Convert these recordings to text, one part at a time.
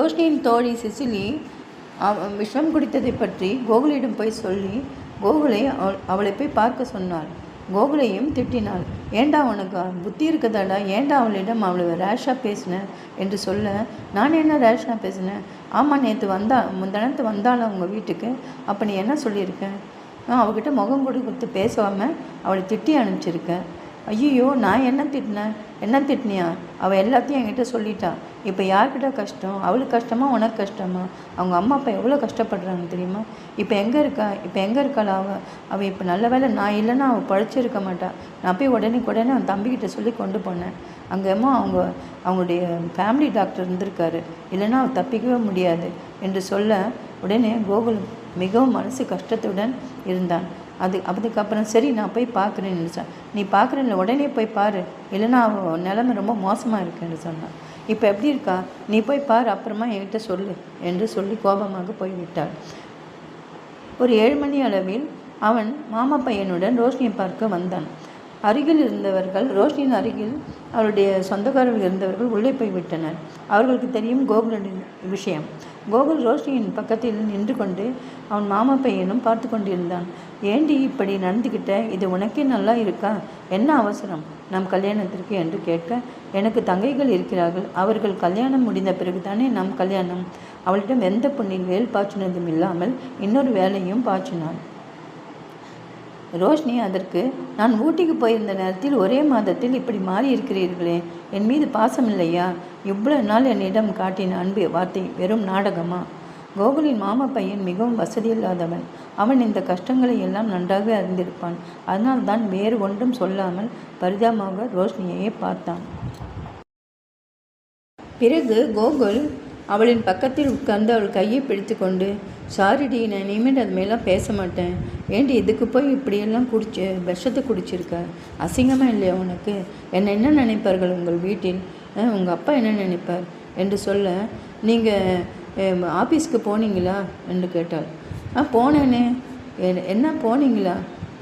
ரோஷினியின் தோழி சிசிலி அவ- விஷம் குடித்ததை பற்றி கோகுலிடம் போய் சொல்லி கோகுலை அவள் அவளை போய் பார்க்க சொன்னாள். கோகுலையும் திட்டினாள். ஏண்டா உனக்கு புத்தி இருக்குதாடா? ஏண்டா அவளிடம் அவளை ரேஷாக பேசின? என்று சொல்ல நான் என்ன ரேஷாக பேசினேன் ஆமாம் நேற்று வந்தா முந்தனத்து வந்தாள் அவங்க வீட்டுக்கு? அப்போ நீ என்ன சொல்லியிருக்கேன் அவகிட்ட முகம் கொடுத்து பேசாமல் அவளை திட்டி அனுப்பிச்சிருக்கேன் ஐயோ நான் என்ன திட்டினேன் என்ன திட்டினியா? அவள் எல்லாத்தையும் என்கிட்ட சொல்லிட்டான் இப்போ யார்கிட்ட கஷ்டம்? அவளுக்கு கஷ்டமா உனக்கு கஷ்டமா? அவங்க அம்மா அப்பா எவ்வளோ கஷ்டப்படுறாங்க தெரியுமா? இப்போ எங்கே இருக்கா? இப்போ எங்கே இருக்காள் அவள் அவள் இப்போ நல்ல வேளை நான் இல்லைன்னா அவள் பழச்சிருக்க மாட்டா. நான் போய் உடனே உடனே அவன் தம்பிக்கிட்ட சொல்லி கொண்டு போனேன். அங்கேம்மா அவங்க அவங்களுடைய ஃபேமிலி டாக்டர் இருந்திருக்காரு. இல்லைன்னா அவள் தப்பிக்கவே முடியாது. என்று சொல்ல உடனே கோகுலம் மிகவும் மனசு கஷ்டத்துடன் இருந்தான். அது அதுக்கப்புறம் சரி நான் போய் பார்க்குறேன்னு நினச்சேன். நீ பார்க்குறேன்ல உடனே போய் பாரு. இல்லைன்னா அவன் நிலைமை ரொம்ப மோசமாக இருக்குன்னு சொன்னான். இப்போ எப்படி இருக்கா? நீ போய் பாரு அப்புறமா என்கிட்ட சொல்லு என்று சொல்லி கோபமாக போய்விட்டாள். ஒரு ஏழு மணி அளவில் அவன் மாமா பையனுடன் ரோஷினியை பார்க்க வந்தான். அருகில் இருந்தவர்கள் ரோஷனின் அருகில் அவருடைய சொந்தக்காரர்கள் இருந்தவர்கள் உள்ளே போய் விட்டனர் அவர்களுக்கு தெரியும் கோகுலின் விஷயம். கோகுல் ரோஷினியின் பக்கத்தில் நின்று கொண்டு அவன் மாமா பையனும் பார்த்து கொண்டிருந்தான். ஏண்டி இப்படி நடந்துக்கிட்ட இது உனக்கே நல்லா இருக்கா? என்ன அவசரம்? நம் கல்யாணத்திற்கு என்று கேட்க எனக்கு தங்கைகள் இருக்கிறார்கள். அவர்கள் கல்யாணம் முடிந்த பிறகுதானே நம் கல்யாணம். அவளிடம் எந்த பொண்ணின் வேல் பாய்ச்சினதும் இல்லாமல் இன்னொரு வேலையும் பாய்ச்சினாள் ரோஷினி அதற்கு நான் ஊட்டிக்கு போயிருந்த நேரத்தில் ஒரே மாதத்தில் இப்படி மாறி இருக்கிறீர்களே என் மீது பாசம் இல்லையா? இவ்வளவு நாள் என்னிடம் காட்டின அன்பு வார்த்தை வெறும் நாடகமா? கோகுலின் மாமா பையன் மிகவும் வசதியில்லாதவன். அவன் இந்த கஷ்டங்களை எல்லாம் நன்றாக அறிந்திருப்பான். அதனால்தான் வேறு ஒன்றும் சொல்லாமல் பரிதாபமாக ரோஷினியையே பார்த்தான். பிறகு கோகுல் அவளின் பக்கத்தில் உட்கார்ந்து அவள் கையை பிடித்துக்கொண்டு சாரிடி நான் இனிமேல் அது மேலாம் பேச மாட்டேன். ஏண்டி இதுக்கு போய் இப்படியெல்லாம் குடிச்சு விஷத்தை குடிச்சிருக்க? அசிங்கமாக இல்லையா உனக்கு? என்னை என்ன நினைப்பார்கள் உங்கள் வீட்டில்? உங்கள் அப்பா என்ன நினைப்பார்? என்று சொல்ல நீங்கள் ஆஃபீஸ்க்கு போனீங்களா? என்று கேட்டாள். ஆ போனேனே. என்ன போனீங்களா?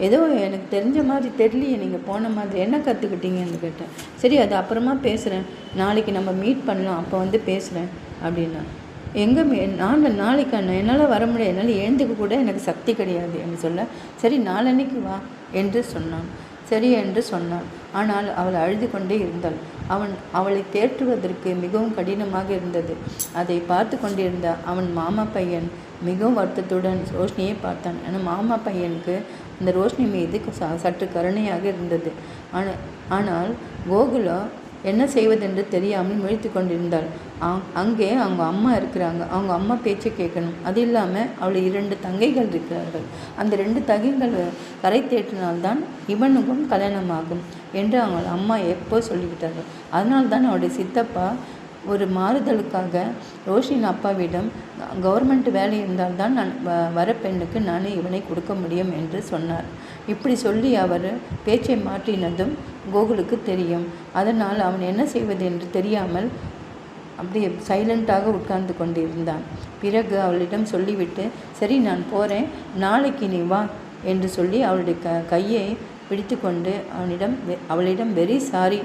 ஏதோ எனக்கு தெரிஞ்ச மாதிரி தெரியலையே நீங்கள் போன மாதிரி. என்ன கற்றுக்கிட்டீங்கன்னு கேட்டேன். சரி அது அப்புறமா பேசுகிறேன் நாளைக்கு நம்ம மீட் பண்ணலாம். அப்போ வந்து பேசுகிறேன் அப்படின்னா. எங்கே நான் நாளைக்கு அண்ணா என்னால் வர முடியாது என்னால் எழுந்துக்க கூட எனக்கு சக்தி கிடையாது என்று சொல்ல சரி நாளன்னைக்கு வா என்று சொன்னான். சரி என்று சொன்னான். ஆனால் அவள் அழுது கொண்டே இருந்தாள். அவன் அவளை தேற்றுவதற்கு மிகவும் கடினமாக இருந்தது. அதை பார்த்து கொண்டிருந்த அவன் மாமா பையன் மிகவும் வருத்தத்துடன் ரோஷினியை பார்த்தான். ஆனால் மாமா பையனுக்கு அந்த ரோஷினி மீது ச- சற்று கருணையாக இருந்தது. ஆனால் ஆனால் கோகுலா என்ன செய்வதென்று தெரியாமல் முழித்து கொண்டிருந்தாள். அங்- அங்கே அவங்க அம்மா இருக்கிறாங்க. அவங்க அம்மா பேச்சை கேட்கணும். அது இல்லாமல் அவள் இரண்டு தங்கைகள் இருக்கிறார்கள். அந்த ரெண்டு தங்கைகள் கரை தேற்றினால்தான் இவனுக்கும் கல்யாணமாகும் என்று அவங்க அம்மா எப்போ சொல்லிவிட்டார்கள். அதனால்தான் அவளுடைய சித்தப்பா ஒரு மாறுதலுக்காக ரோஷின் அப்பாவிடம் கவர்மெண்ட் வேலை இருந்தால்தான் நான் வ- வர பெண்ணுக்கு நான் இவனை கொடுக்க முடியும் என்று சொன்னார். இப்படி சொல்லி அவர் பேச்சை மாற்றினதும் கோகுலுக்கு தெரியும். அதனால் அவன் என்ன செய்வது என்று தெரியாமல் அப்படியே சைலண்ட்டாக உட்கார்ந்து கொண்டிருந்தான். பிறகு அவளிடம் சொல்லிவிட்டு சரி நான் போகிறேன் நாளைக்கு நீ வா என்று சொல்லி அவளுடைய க கையை பிடித்துக்கொண்டு அவனிடம் வெ- அவளிடம் வெரி சாரி.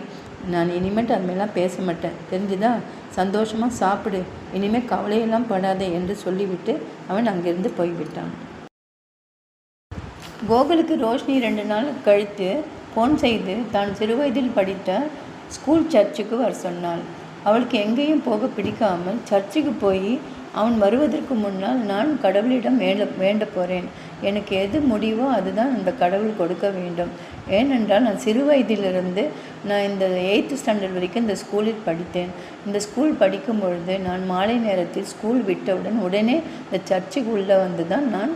நான் இனிமேட்டு அதுமாரிலாம் பேச மாட்டேன் தெரிஞ்சுதா? சந்தோஷமாக சாப்பிடு. இனிமேல் கவலையெல்லாம் படாதே என்று சொல்லிவிட்டு அவன் அங்கிருந்து போய்விட்டான். கோகுலுக்கு ரோஷினி ரெண்டு நாள் கழித்து ஃபோன் செய்து தான் சிறுவயதில் படித்த ஸ்கூல் சர்ச்சுக்கு வர சொன்னாள். அவளுக்கு எங்கேயும் போக பிடிக்காமல் சர்ச்சுக்கு போய் அவன் வருவதற்கு முன்னால் நான் கடவுளிடம் வேண்ட வேண்ட போகிறேன் எனக்கு எது முடிவோ அதுதான் அந்த கடவுள் கொடுக்க வேண்டும். ஏனென்றால் நான் சிறு வயதிலிருந்து நான் இந்த எயித்து ஸ்டாண்டர்ட் வரைக்கும் இந்த ஸ்கூலில் படித்தேன். இந்த ஸ்கூல் படிக்கும் பொழுது நான் மாலை நேரத்தில் ஸ்கூல் விட்டவுடன் உடனே இந்த சர்ச்சுக்கு உள்ளே வந்து தான் நான்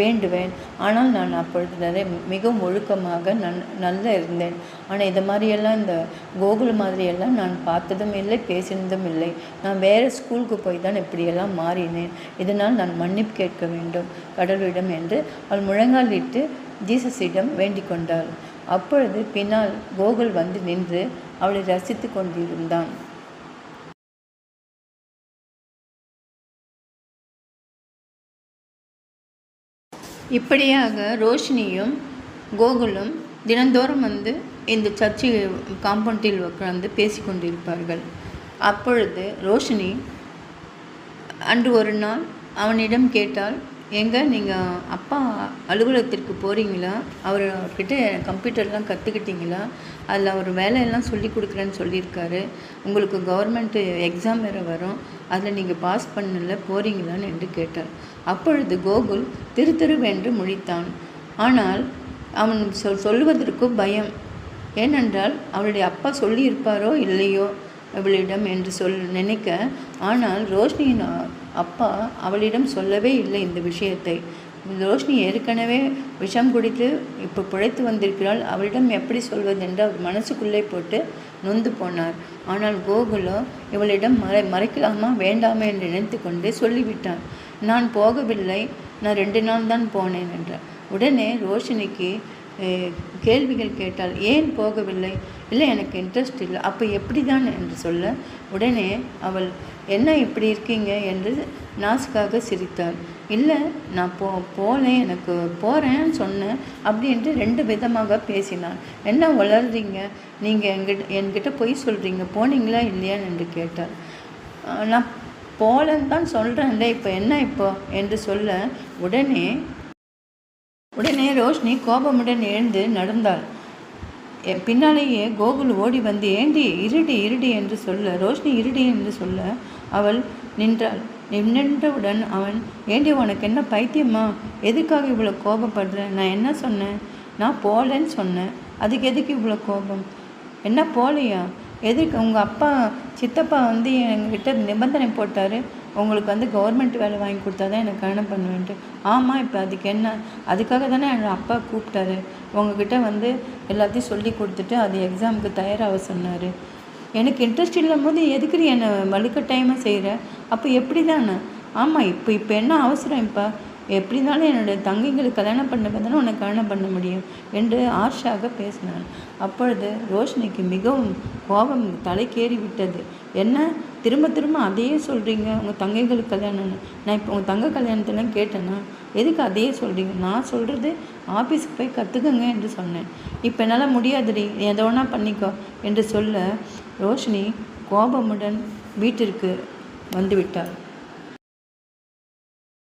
வேண்டுவேன். ஆனால் நான் அப்பொழுது நிறைய மிகவும் ஒழுக்கமாக நன் நல்லா இருந்தேன். ஆனால் இது மாதிரியெல்லாம் இந்த கோகுல் மாதிரியெல்லாம் நான் பார்த்ததும் இல்லை பேசினதும் இல்லை. நான் வேறு ஸ்கூலுக்கு போய் தான் இப்படியெல்லாம் மாறினேன். இதனால் நான் மன்னிப்பு கேட்க வேண்டும். கடவுளிடம் என்று அவள் முழங்காலிட்டு ஜீசஸிடம் வேண்டிக் கொண்டாள். அப்பொழுது பின்னால் கோகுல் வந்து நின்று அவளை ரசித்து கொண்டிருந்தான். இப்படியாக ரோஷினியும் கோகுலும் தினந்தோறும் வந்து இந்த சர்ச்சு காம்பவுண்டில் உட்கார்ந்து பேசிக்கொண்டிருப்பார்கள் அப்பொழுது ரோஷினி அன்று ஒரு நாள் அவனிடம் கேட்டால் ஏங்க நீங்கள் அப்பா அலுவலகத்திற்கு போகிறீங்களா அவர் அவர்கிட்ட கம்ப்யூட்டர்லாம் கற்றுக்கிட்டீங்களா அதில் அவர் வேலையெல்லாம் சொல்லி கொடுக்குறேன்னு சொல்லியிருக்காரு. உங்களுக்கு கவர்மெண்ட்டு எக்ஸாம் வேறு வரும். அதில் நீங்கள் பாஸ் பண்ணல போகிறீங்களான்னு என்று கேட்டார். அப்பொழுது கோகுல் திரு திருவென்று முழித்தான். ஆனால் அவன் சொல் சொல்வதற்கு பயம். ஏனென்றால் அவளுடைய அப்பா சொல்லியிருப்பாரோ இல்லையோ? அவளிடம் என்று சொல் நினைக்க ஆனால் ரோஷினியின் அப்பா அவளிடம் சொல்லவே இல்லை இந்த விஷயத்தை. ரோஷினி ஏற்கனவே விஷம் குடித்து இப்போ பிழைத்து வந்திருக்கிறாள். அவளிடம் எப்படி சொல்வதென்று அவர் மனசுக்குள்ளே போட்டு நொந்து போனார். ஆனால் கோகுலோ இவளிடம் மறை மறைக்கலாமா? வேண்டாமா என்று நினைத்து கொண்டு சொல்லிவிட்டார் நான் போகவில்லை. நான் ரெண்டு நாள் தான் போனேன் என்றார். உடனே ரோஷினிக்கு கேள்விகள் கேட்டால் ஏன் போகவில்லை? இல்லை எனக்கு இன்ட்ரெஸ்ட் இல்லை. அப்போ எப்படி தான் என்று சொல்ல உடனே அவள் என்ன இப்படி இருக்கீங்க? என்று நாசுக்காக சிரித்தாள். இல்லை நான் போ போலேன் எனக்கு போகிறேன்னு சொன்னேன் அப்படின்ட்டு ரெண்டு விதமாக பேசினான் என்ன வளர்றீங்க நீங்கள் எங்கிட்ட என்கிட்ட பொய் சொல்கிறீங்க போனீங்களா இல்லையான்னு என்று கேட்டாள். நான் போகலன்னு தான் சொல்கிறேன்ல இப்போ என்ன இப்போ? என்று சொல்ல உடனே உடனே ரோஷினி கோபமுடன் எழுந்து நடந்தாள். பின்னாலேயே கோகுல் ஓடி வந்து ஏண்டி இருடி இருடி என்று சொல்ல ரோஷினி இருடி என்று சொல்ல அவள் நின்றாள். நின்றவுடன் அவன் ஏண்டி உனக்கு என்ன பைத்தியமா? எதுக்காக இவ்வளோ கோபப்படுற? நான் என்ன சொன்னேன்? நான் போகலன்னு சொன்னேன். அதுக்கு எதுக்கு இவ்வளோ கோபம்? என்ன போகலையா எதுக்கு உங்கள் அப்பா சித்தப்பா வந்து எங்ககிட்ட நிபந்தனை போட்டார்? உங்களுக்கு வந்து கவர்மெண்ட் வேலை வாங்கி கொடுத்தா தான் எனக்கு கல்யாணம் பண்ணுவேன்ட்டு. ஆமாம் இப்போ அதுக்கு என்ன? அதுக்காக தானே என்னோடய அப்பா கூப்பிட்டாரு. உங்ககிட்ட வந்து எல்லாத்தையும் சொல்லி கொடுத்துட்டு அது எக்ஸாமுக்கு தயாராக சொன்னார். எனக்கு இன்ட்ரெஸ்ட் இல்லாம போது எதுக்கு நீ என்னை வலுக்கட்டாயமாக செய்கிற அப்போ எப்படி தானே ஆமாம் இப்போ இப்போ என்ன அவசரம் இப்போ? எப்படி இருந்தாலும் என்னுடைய தங்கைங்களுக்கு கல்யாணம் பண்ண தானே உனக்கு கல்யாணம் பண்ண முடியும் என்று ஆர்ஷாக பேசினான். அப்பொழுது ரோஷினிக்கு மிகவும் கோபம் தலைக்கேறி விட்டது என்ன? திரும்ப திரும்ப அதையே சொல்கிறீங்க உங்கள் தங்கைகளுக்கு கல்யாணம்னு. நான் இப்போ உங்கள் தங்க கல்யாணத்தெல்லாம் கேட்டேன்னா எதுக்கு அதையே சொல்கிறீங்க நான் சொல்கிறது ஆஃபீஸுக்கு போய் கற்றுக்கங்க என்று சொன்னேன். இப்போ என்னால் முடியாதுடி எதை வேணா பண்ணிக்கோ என்று சொல்ல ரோஷினி கோபமுடன் வீட்டிற்கு வந்துவிட்டார்